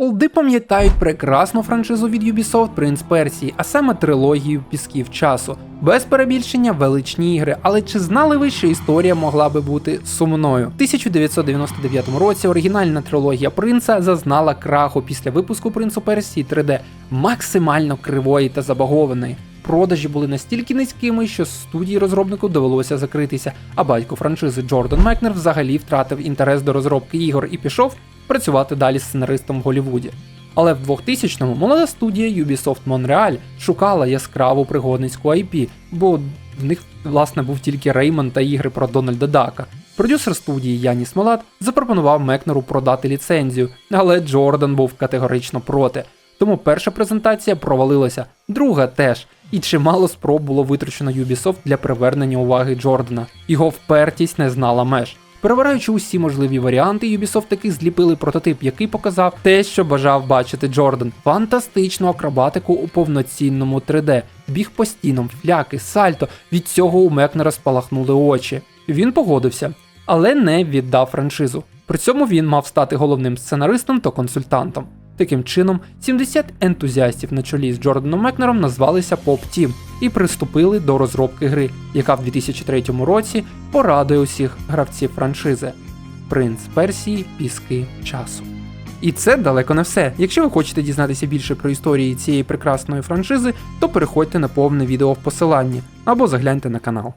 Олди пам'ятають прекрасну франшизу від Ubisoft Принц Персії, а саме трилогію Пісків часу. Без перебільшення величні ігри, але чи знали ви, що історія могла би бути сумною? У 1999 році оригінальна трилогія принца зазнала краху після випуску Принцу Персії 3D, максимально кривої та забагованої. Продажі були настільки низькими, що студії розробнику довелося закритися, а батько франшизи Джордан Мекнер взагалі втратив інтерес до розробки ігор і пішов працювати далі сценаристом в Голлівуді. Але в 2000-му молода студія Ubisoft Montreal шукала яскраву пригодницьку IP, бо в них власне був тільки Реймон та ігри про Дональда Дака. Продюсер студії Яніс Молат запропонував Мекнеру продати ліцензію, але Джордан був категорично проти. Тому перша презентація провалилася, друга теж. І чимало спроб було витрачено Ubisoft для привернення уваги Джордана. Його впертість не знала меж. Перевираючи усі можливі варіанти, Ubisoft таки зліпили прототип, який показав те, що бажав бачити Джордан: фантастичну акробатику у повноцінному 3D, біг по стінам, фляки, сальто. Від цього у Мекнера спалахнули очі. Він погодився, але не віддав франшизу. При цьому він мав стати головним сценаристом та консультантом. Таким чином, 70 ентузіастів на чолі з Джорданом Мекнером назвалися Pop Team і приступили до розробки гри, яка в 2003 році порадує усіх гравців франшизи Принц Персії Піски часу. І це далеко не все. Якщо ви хочете дізнатися більше про історії цієї прекрасної франшизи, то переходьте на повне відео в посиланні або загляньте на канал.